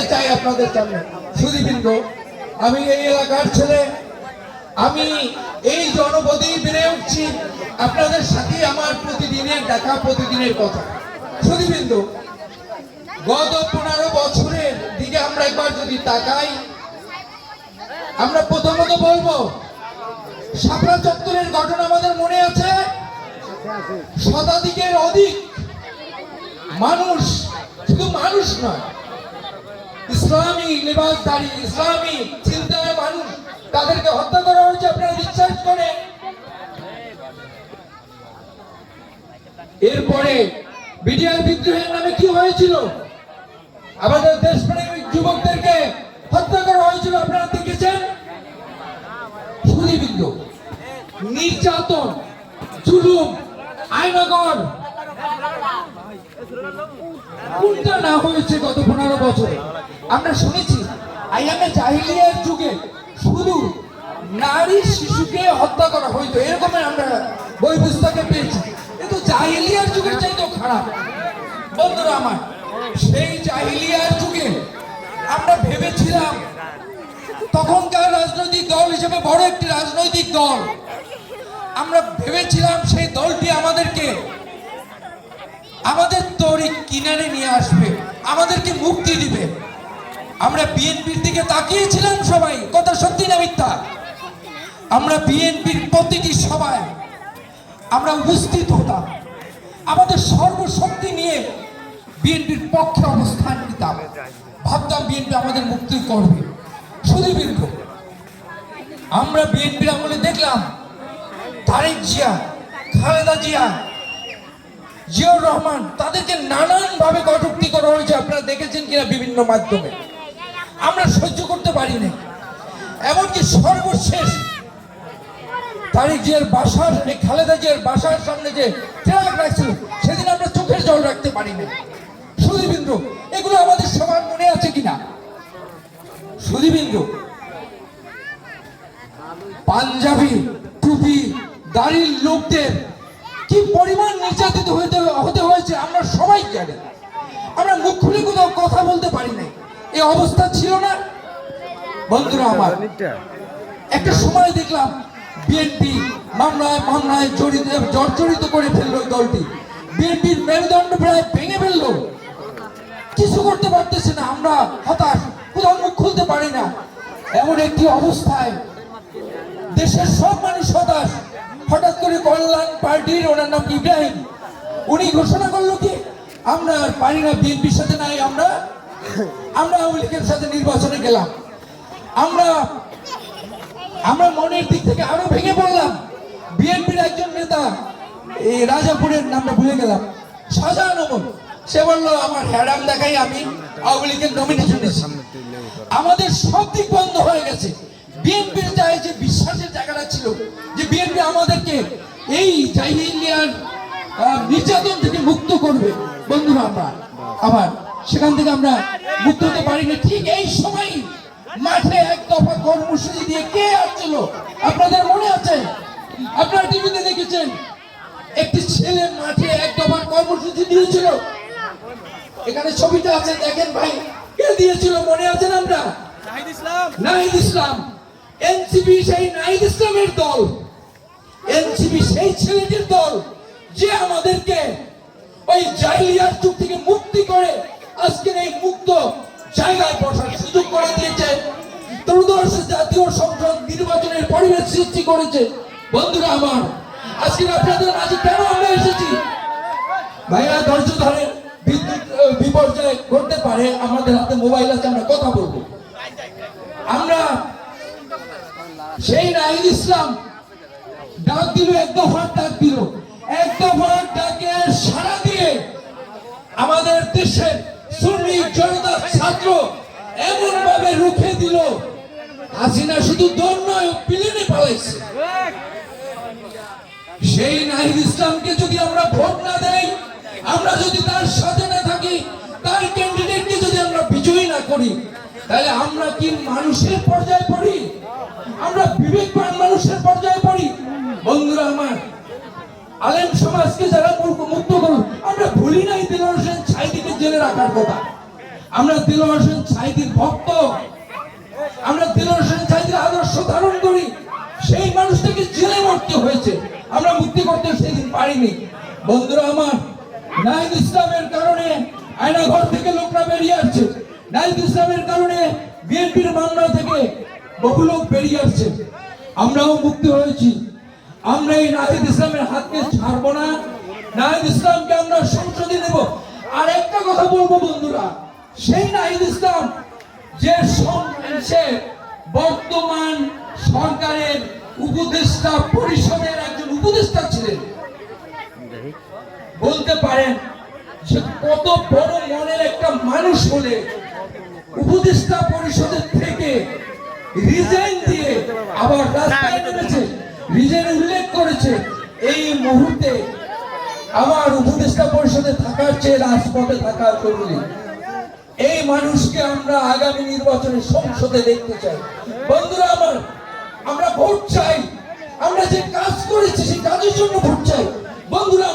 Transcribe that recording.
রাখতে চাই আপনাদের সামনে সুদীবৃন্দ আমি এই এলাকার ছেলে। আমি এই জনপদেই বেড়ে উঠছি আপনাদের সাথে আমার প্রতিদিনের দেখা, প্রতিদিনের কথা। সুদীবৃন্দ গত পনেরো বছরের দিকে আমরা একবার যদি তাকাই, আমরা প্রথমত বলব শাপলা চত্বরের ঘটনা আমাদের মনে আছে? শতাধিকের অধিক মানুষ শুধু মানুষ নয় ইসলামী লিবাসধারী, ইসলামী চিন্তায় মানুষ, তাদেরকে হত্যা করা হয়েছে আপনারা বিশ্বাস করে এরপরে বিডিআর বিদ্রোহের নামে কি হয়েছিল? আমাদের দেশপ্রেমিক যুবকদেরকে হত্যা করা হয়েছিল, আপনারা দেখেছেন? নির্যাতন, জুলুম, আইনগর কোনটা না হয়েছে গত পনেরো বছরে। আমরা শুনেছি, আইয়ামে জাহিলিয়ার যুগে শুধু নারী শিশুকে হত্যা করা হইতো। আমরা বই পুস্তকে পেয়েছি। কিন্তু জাহিলিয়ার যুগের চাইতেও খারাপ। বন্ধুরা আমার, সেই জাহিলিয়ার যুগে আমরা ভেবেছিলাম, তখনকার রাজনৈতিক দল হিসেবে বড় একটি রাজনৈতিক দল। আমরা ভেবেছিলাম সেই দলটি আমাদেরকে আমাদের তরি কিনারে নিয়ে আসবে, আমাদেরকে মুক্তি দিবে। আমরা বিএনপির দিকে তাকিয়েছিলাম সবাই, কথা সত্যি না মিথ্যা? আমরা বিএনপির প্রতিটি সভায় আমরা উপস্থিত হতাম। আমাদের সর্বশক্তি নিয়ে বিএনপির পক্ষে অবস্থান নিতাম। ভাবতাম বিএনপি আমাদের মুক্তি করবে। শুধু বিন্দু আমরা বিএনপির আমলে দেখলাম, তারেক জিয়া, খালেদা জিয়া জিয়াউর রহমান, তাদেরকে নানান ভাবে কটূক্তি করা হয়েছে। আপনারা দেখেছেন কিনা বিভিন্ন মাধ্যমে। আমরা সহ্য করতে পারি না এমনকি সর্বশেষ তারিক জিয়ার বাসার খালেদা জিয়ার বাসার সামনে যে ট্রাক রাখছিল, সেদিন আমরা চোখের জল রাখতে পারি না সুদীবিন্দু এগুলো আমাদের সবার মনে আছে কিনা? সুদীবিন্দু পাঞ্জাবি, টুপি, দাড়ির লোকদের কি পরিমাণ নির্যাতিত হতে হতে হয়েছে আমরা সবাই জানি। আমরা মুখ খুলে কোথাও কথা বলতে পারি নাই। এই অবস্থা ছিল না। বন্ধুরা আমার, একটা সময় দেখলাম বিএনপি মামলায় মামলায় জড়িত, জর্জরিত করে ফেলল দলটি। বিএনপির মেরুদণ্ড প্রায় ভেঙে ফেলল। কিছু করতে পারতেছে না, আমরা হতাশ, কোথাও মুখ খুলতে পারি না। এমন একটি অবস্থায় দেশের সব মানুষ হতাশ হঠাৎ করে কল্যাণ পার্টির ওনার নাম ইব্রাহিম? উনি ঘোষণা করল কি, আমরা আর পারি না, বিএনপির সাথে নাই আমরা আমরা আওয়ামী লীগের সাথে নির্বাচনে গেলাম। আমরা আমরা মনের দিক থেকে আরও ভেঙে পড়লাম। বিএনপির একজন নেতা, এই রাজাপুরের নামটা ভুলে গেলাম। শাহজাহান ওমর সে বলল, আমার হ্যাডাম দেখাই আমি আওয়ামী লীগের নমিনেশন আমাদের সব দিক বন্ধ হয়ে গেছে। বিএনপির যায় যে বিশ্বাসের জায়গাটা ছিল বিএনপি আমাদেরকে এই জাহিলিয়ার নির্যাতন থেকে মুক্ত করবে। বন্ধুরা আমরা আবার সেখান থেকে আমরা মুক্ত হতে পারিনি। ঠিক এই সময় মাঠে এক দফা কর্মসূচি দিয়ে কে আসছিল? আপনাদের মনে আছে? আপনারা টিভিতে দেখেছেন একটি ছেলে মাঠে এক দফা কর্মসূচি দিয়েছিল। এখানে ছবিটা আছে দেখেন ভাই কে দিয়েছিল মনে আছেন আমরা নাহিদ ইসলাম। নাহিদ ইসলাম। এনসিপি সেই নাহিদ ইসলামের দল। এনসিপি সেই ছেলেটির দল যে আমাদেরকে ওই জাহিলিয়ার যুগ থেকে মুক্তি করে আজকের এই মুক্ত জায়গায় বসার সুযোগ করে দিয়েছে। জাতীয় সংসদ নির্বাচনের পরিবেশ সৃষ্টি করেছে। বন্ধুরা আমার, আজকে আপনাদের মাঝে কেন আমরা এসেছি? ভাইয়া, ধৈর্য ধরে বিদ্যুৎ বিপর্যয় ঘটতে পারে, আমাদের হাতে মোবাইল আছে, আমরা কথা বলব। আমরা সেই নাহিদ ইসলাম ডাক দিল এক দফার ডাক দিল। এক দফার ডাকে সারা দিয়ে আমাদের দেশের সুন্নি জনতা ছাত্র এমন ভাবে রুখে দিল। হাসিনা শুধু দৌড় নয় প্লেনে পালাইছে। সেই নাহিদ ইসলামকে যদি আমরা ভোট না দেই, আমরা যদি তার সাথে না থাকি, তার ক্যান্ডিডেটকে যদি আমরা বিজয়ী না করি, তাহলে আমরা কি মানুষের পর্যায়ে পড়ি? আমরা বিবেকবান মানুষের পর্যায়ে পড়ি বন্ধুরা আমার আলেম সমাজকে যারা মুক্ত করুন আমরা ভুলি নাই দিল হোসেন ছাইদিকে জেলে রাখার কথা। আমরা দিল হোসেন সাইদির ভক্ত। আমরা দিল হোসেন সাইদির আদর্শ ধারণ করি। সেই মানুষটাকে জেলে মরতে হয়েছে। আমরা মুক্তি করতে সেদিন পারিনি। বন্ধুরা আমার, নাহিদ ইসলামের কারণে আয়না ঘর থেকে লোকরা বেরিয়ে আসছে। নাহিদ ইসলামের কারণে বিএনপির মামলা থেকে বহু লোক বেরিয়ে আসছে। আমরাও মুক্তি হয়েছি। আমরা এই নাহিদ ইসলামের হাতকে ছাড়বো না। নাহিদ ইসলামকে আমরা সংসদে নেব আর একটা কথা বলব বন্ধুরা, সেই নাহিদ ইসলাম যে সং- সে বর্তমান সরকারের উপদেষ্টা পরিষদের একজন উপদেষ্টা ছিলেন। বলতে পারেন যে কত বড় মনের একটা মানুষ হলে উপদেষ্টা পরিষদের থেকে রিজাইন দিয়ে আবার রাস্তায় রিজাইন উল্লেখ করেছে, এই মুহূর্তে আমার উপদেষ্টা পরিষদে থাকার চেয়ে রাজপথে থাকা জরুরি এই মানুষকে আমরা আগামী নির্বাচনে সংসদে দেখতে চাই। বন্ধুরা আমার, আমরা ভোট চাই। আমরা যে কাজ করেছি, সেই কাজের জন্য ভোট চাই। বন্ধুরা